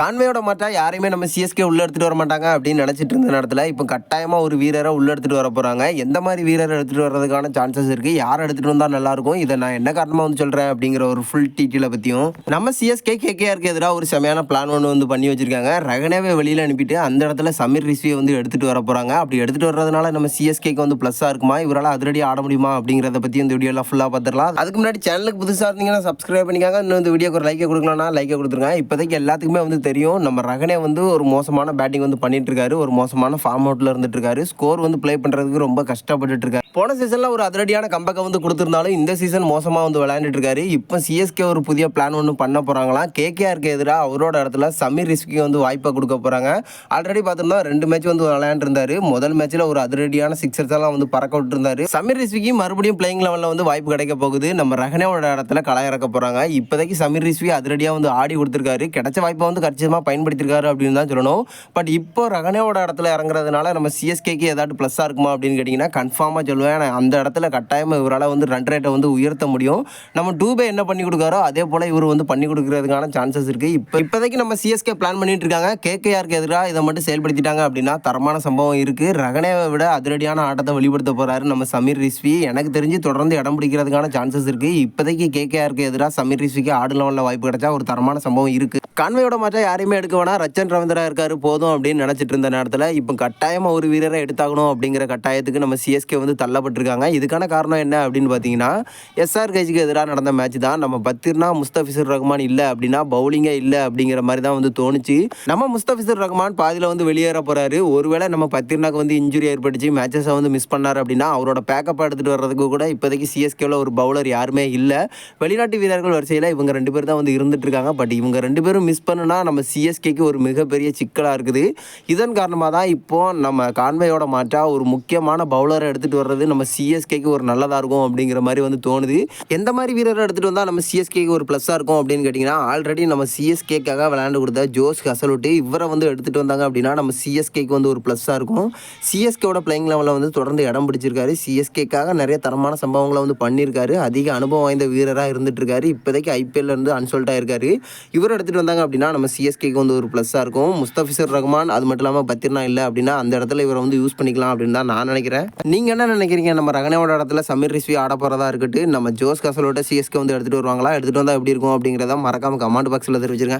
கான்வேயோட மாட்டா யாரையுமே நம்ம சிஎஸ்கே உள்ள எடுத்துட்டு வர மாட்டாங்க அப்படின்னு நினைச்சிட்டு இருந்த நேரத்தில் இப்போ கட்டாயமா ஒரு வீரரை உள்ள எடுத்துட்டு வர போறாங்க. எந்த மாதிரி வீரரை எடுத்துட்டு வர்றதுக்கான சான்சஸ் இருக்கு? யார் எடுத்துட்டு வந்தா நல்லா இருக்கும்? இதை நான் என்ன காரணமா வந்து சொல்றேன் அப்படிங்கிற ஒரு ஃபுல் டீட்டெயில பத்தியும் நம்ம சிஎஸ்கே கேகேஆருக்கு எதிராக ஒரு செமையான பிளான் ஒன்று வந்து பண்ணி வச்சிருக்காங்க. ரகனேவை வெளியில அனுப்பிட்டு அந்த இடத்துல சமீர் ரிஸ்வியை வந்து எடுத்துட்டு வர போறாங்க. அப்படி எடுத்துட்டு வர்றதுனால நம்ம சிஎஸ்கேக்கு வந்து ப்ளஸ்ஸாக இருக்குமா? இவரால் அதிரடி ஆட முடியுமா? அப்படிங்கிறத பத்தி இந்த வீடியோலாம் ஃபுல்லாக பார்த்துடலாம் அதுக்கு முன்னாடி சேனலுக்கு புதுசாக இருந்தீங்கன்னா சப்ஸ்கிரைப் பண்ணிக்காங்க. இன்னும் இந்த வீடியோக்கு ஒரு லைக்கை கொடுக்கலாம்னா லைக்கை கொடுத்துருங்க. இப்போதைக்கு எல்லாத்துக்குமே வந்து தெரியும். நம்ம ரகனே வந்து ஒரு மோசமான பேட்டிங் வந்து பண்ணிட்டு இருக்காரு. ஒரு மோசமான ஃபார்ம் அவுட்ல இருந்துட்டு இருக்காரு. ஸ்கோர் வந்து ப்ளே பண்றதுக்கு ரொம்ப கஷ்டப்பட்டுட்டு இருக்காரு. போன சீசனில் ஒரு அதிரடியான கம்பக்கை வந்து கொடுத்துருந்தாலும் இந்த சீசன் மோசமாக வந்து விளையாண்டுட்டு இருக்காரு இப்போ சிஎஸ்கே ஒரு புதிய பிளான் ஒன்று பண்ண போறாங்களாம். கேகேஆருக்கு எதிராக அவரோட இடத்துல சமீர் ரிஸ்க்கு வந்து வாய்ப்பை கொடுக்க போகிறாங்க ஆல்ரெடி பார்த்தோம்னா ரெண்டு மேட்ச் வந்து விளையாண்டுருந்தாரு. முதல் மேட்ச்சில் ஒரு அதிரடியான சிக்ஸர்ஸ் எல்லாம் வந்து பறக்க விட்டுருந்தாரு. சமீர் ரிஸ்விக்கு மறுபடியும் பிளேயிங் லெவலில் வந்து வாய்ப்பு கிடைக்க போகுது. நம்ம ரஹனேவோட இடத்துல களை இறக்க போகிறாங்க இப்போதைக்கு சமீர் ரிஸ்வி அதிரடியாக வந்து ஆடி கொடுத்துருக்காரு. கிடைச்ச வாய்ப்பை வந்து கச்சிதமாக பயன்படுத்திருக்காரு அப்படின்னு தான் சொல்லணும். பட் இப்போ ரஹனேவோட இடத்துல இறங்குறதுனால நம்ம சிஎஸ்கேக்கு ஏதாட்டு ப்ளஸ்ஸாக இருக்குமா அப்படின்னு கேட்டிங்கன்னா கன்ஃபார்மாக சொல்லணும் சொல்லுவேன். ஆனால் அந்த இடத்துல கட்டாயமாக இவரால் வந்து ரன் ரேட்டை வந்து உயர்த்த முடியும். நம்ம டூபே என்ன பண்ணி கொடுக்காரோ அதே போல் இவர் வந்து பண்ணி கொடுக்கறதுக்கான சான்சஸ் இருக்குது இப்போ இப்போதைக்கு நம்ம சிஎஸ்கே பிளான் பண்ணிட்டு இருக்காங்க. கேகேஆருக்கு எதிராக இதை மட்டும் செயல்படுத்திட்டாங்க அப்படின்னா தரமான சம்பவம் இருக்குது ரகனேவை விட அதிரடியான ஆட்டத்தை வெளிப்படுத்த போகிறாரு நம்ம சமீர் ரிஸ்வி. எனக்கு தெரிஞ்சு தொடர்ந்து இடம் பிடிக்கிறதுக்கான சான்சஸ் இருக்குது இப்போதைக்கு கேகேஆருக்கு எதிராக சமீர் ரிஸ்விக்கு ஆடு லெவலில் வாய்ப்பு கிடைச்சா ஒரு தரமான சம்பவம் இருக்குது கான்வையோட மாற்றம் யாரையுமே எடுக்க வேணாம். ரச்சன் ரவீந்திரா இருக்காரு போதும் அப்படின்னு நினச்சிட்டு இருந்த நேரத்தில் இப்போ கட்டாயமாக ஒரு வீரரை எடுத்தாகணும் அப்படிங்கிற கட்டாயத்துக்கு நம்ம சிஎஸ்கே வந்து தள்ளப்பட்டிருக்காங்க. இதுக்கான காரணம் என்ன அப்படின்னு பார்த்தீங்கன்னா எஸ்ஆர் கேஜிக்கு எதிராக நடந்த மேட்ச் தான். நம்ம பத்திர்னா முஸ்தபிசர் ரஹ்மான் இல்லை அப்படின்னா பவுலிங்கே இல்லை அப்படிங்கிற மாதிரி தான் வந்து தோணுச்சு. நம்ம முஸ்தபிசர் ரஹ்மான் பாதியில் வந்து வெளியேற போகிறாரு ஒருவேளை நம்ம பத்திர்னாக்கு வந்து இன்ஜுரி ஏற்பட்டுச்சு மேட்சஸை வந்து மிஸ் பண்ணார் அப்படின்னா அவரோட பேக்கப் எடுத்துகிட்டு வர்றதுக்கு கூட இப்போதைக்கு சிஎஸ்கேவில் ஒரு பவுலர் யாருமே இல்லை. வெளிநாட்டு வீரர்கள் வரிசையில் இவங்க ரெண்டு பேர் தான் வந்து இருந்துட்டு இருக்காங்க. பட் இவங்க ரெண்டு பேரும் மிஸ் பண்ணுனா நம்ம சிஎஸ்கேக்கு ஒரு மிகப்பெரிய சிக்கலாக இருக்குது. இதன் காரணமாக தான் இப்போ நம்ம கான்வேயோட மாற்றா ஒரு முக்கியமான பவுலரை எடுத்துகிட்டு வர்றது நம்ம சிஎஸ்கேக்கு ஒரு நல்லதாக இருக்கும் அப்படிங்கிற மாதிரி வந்து தோணுது. எந்த மாதிரி வீரரை எடுத்துகிட்டு வந்தால் நம்ம சிஎஸ்கேக்கு ஒரு ப்ளஸ்ஸாக இருக்கும் அப்படின்னு கேட்டிங்கன்னா ஆல்ரெடி நம்ம சிஎஸ்கேக்காக விளையாண்டு கொடுத்த ஜோஸ் ஹசலுட்டு இவரை வந்து எடுத்துகிட்டு வந்தாங்க அப்படின்னா நம்ம சிஎஸ்கேக்கு வந்து ஒரு ப்ளஸ்ஸாக இருக்கும். சிஎஸ்கேவோட பிளேயிங் லெவலில் வந்து தொடர்ந்து இடம் பிடிச்சிருக்காரு. சிஎஸ்கேக்காக நிறைய தரமான சம்பவங்களை வந்து பண்ணியிருக்காரு அதிக அனுபவம் வாய்ந்த வீரராக இருந்துட்டுருக்காரு. இப்போதைக்கு ஐபிஎல்ல இருந்து அன்சல்ட்டாக இருக்காரு இவர் எடுத்துகிட்டு வந்தாங்க அப்படின்னா நம்ம சிஎஸ்கேக்கு வந்து ஒரு ப்ளஸ்ஸாக இருக்கும். முஸ்தபிசர் ரஹ்மான் அது மட்டும் இல்லாமல் பத்திரனா இல்லை அப்படின்னா அந்த இடத்துல இவரை வந்து யூஸ் பண்ணிக்கலாம் அப்படின்னு தான் நான் நினைக்கிறேன். நீங்கள் என்ன நினைக்கிறீங்க? நம்ம ரகனேவோட இடத்துல சமீர் ரிஸ்வி ஆட போகிறதா இருக்கட்டும் நம்ம ஜோஸ் கசலோட சிஎஸ்கே வந்து எடுத்துகிட்டு வருவாங்களா? எடுத்துகிட்டு வந்தால் எப்படி இருக்கும் அப்படிங்கிறத மறக்காம கமெண்ட் பாக்ஸில் தெரிவிச்சிருங்க.